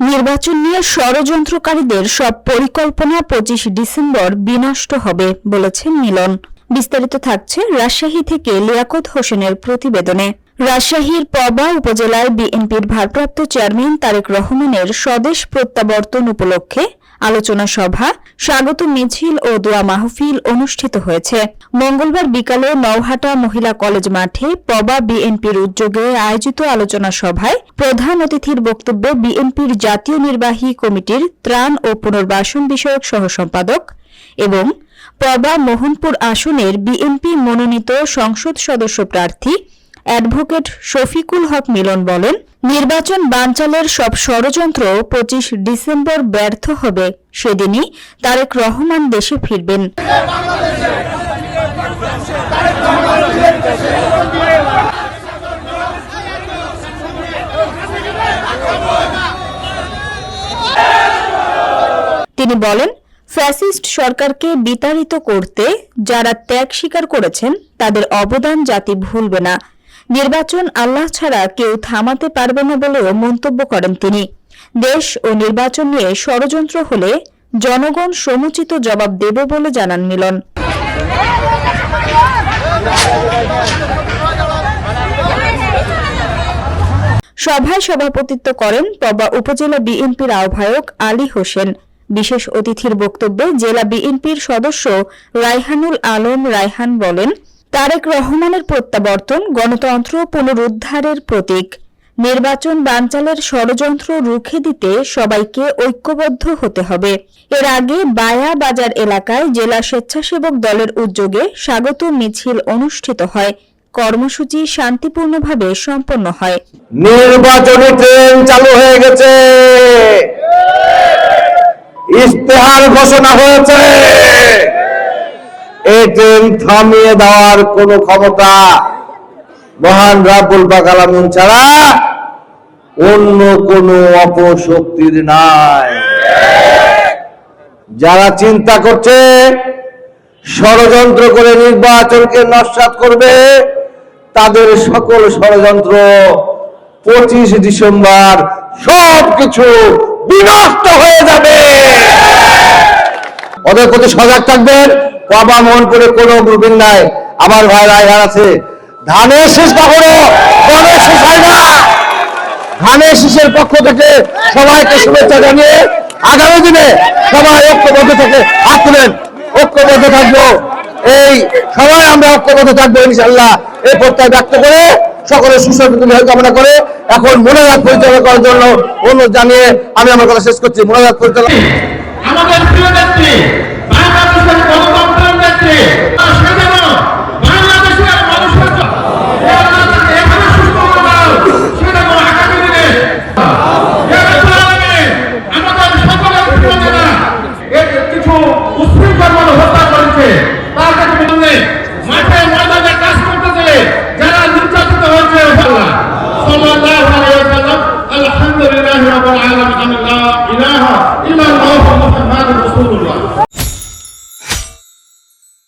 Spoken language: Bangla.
নির্বাচন নিয়ে ষড়যন্ত্রকারীদের সব পরিকল্পনা পঁচিশ ডিসেম্বর বিনষ্ট হবে বলেছেন মিলন। বিস্তারিত থাকছে রাজশাহী থেকে লিয়াকত হোসেনের প্রতিবেদনে। রাজশাহীর পবা উপজেলায় বিএনপির ভারপ্রাপ্ত চেয়ারম্যান তারেক রহমানের স্বদেশ প্রত্যাবর্তন উপলক্ষে আলোচনা সভা, স্বাগত মিছিল ও দোয়া মাহফিল অনুষ্ঠিত হয়েছে। মঙ্গলবার বিকালে নওহাটা মহিলা কলেজ মাঠে পবা বিএনপির উদ্যোগে আয়োজিত আলোচনা সভায় প্রধান অতিথির বক্তব্যে বিএনপির জাতীয় নির্বাহী কমিটির ত্রাণ ও পুনর্বাসন বিষয়ক সহ সম্পাদক এবং পবা মোহনপুর আসনের বিএনপি মনোনীত সংসদ সদস্য প্রার্থী অ্যাডভোকেট শফিকুল হক মিলন বলেন, নির্বাচন বানচালের সব ষড়যন্ত্র পঁচিশ ডিসেম্বর ব্যর্থ হবে, সেদিনই তারেক রহমান দেশে ফিরবেন। তিনি বলেন, ফ্যাসিস্ট সরকারকে বিতাড়িত করতে যারা ত্যাগ স্বীকার করেছেন, তাদের অবদান জাতি ভুলবে না। নির্বাচন আল্লাহ ছাড়া কেউ থামাতে পারবে না বলেও মন্তব্য করেন তিনি। দেশ ও নির্বাচন নিয়ে ষড়যন্ত্র হলে জনগণ সমুচিত জবাব দেবে বলে জানান মিলন। সভায় সভাপতিত্ব করেন পবা উপজেলা বিএনপির আহ্বায়ক আলী হোসেন। বিশেষ অতিথির বক্তব্যে জেলা বিএনপির সদস্য রায়হানুল আলম রায়হান বলেন তারেক রহমানের প্রত্যাবর্তন গণতন্ত্র পুনরুদ্ধারের প্রতীক। নির্বাচন বানচালের ষড়যন্ত্র রুখে দিতে সবাইকে ঐক্যবদ্ধ হতে হবে। এর আগে বায়া বাজার এলাকায় জেলা স্বেচ্ছাসেবক দলের উদ্যোগে স্বাগত মিছিল অনুষ্ঠিত হয়। কর্মসূচি শান্তিপূর্ণভাবে সম্পন্ন হয়। নির্বাচনী ট্রেন চালু হয়ে গেছে। ইস্তেহার ঘোষণা হয়েছে। ট্রেন থামিয়ে দেওয়ার কোন ক্ষমতা মহান রাবুল বাকালামিন ছাড়া অন্য কোন অপশক্তির নাই। যারা চিন্তা করছে, ষড়যন্ত্র করে নির্বাচনকে নস্বাত করবে, তাদের সকল ষড়যন্ত্র পঁচিশ ডিসেম্বর সবকিছু বিনষ্ট হয়ে যাবে। ওদের প্রতি সজাগ থাকবেন। বাবা মোহনপুরে কোনো গ্রুপিং নাই, আমার ভাই রায়হান আছে। ধানের শেষ কখনো গণের শেষ হয় না। ধানের শীষের পক্ষ থেকে সবাইকে শুভেচ্ছা জানিয়ে আগামী দিনে সবাই ঐক্যবদ্ধ থেকে হাত তুলেন, ঐক্যবদ্ধ থাকব। এই সবাই আমরা ঐক্যবদ্ধ থাকব ইনশাল্লাহ এই প্রত্যয় ব্যক্ত করে সকলের সুস্বাস্থ্য কামনা করে এখন মনোজাত পরিচালনা করার জন্য অনুরোধ জানিয়ে আমি আমার কথা শেষ করছি। মনোজাত পরিচালনা আমাদের প্রিয় নেত্রী Felipe!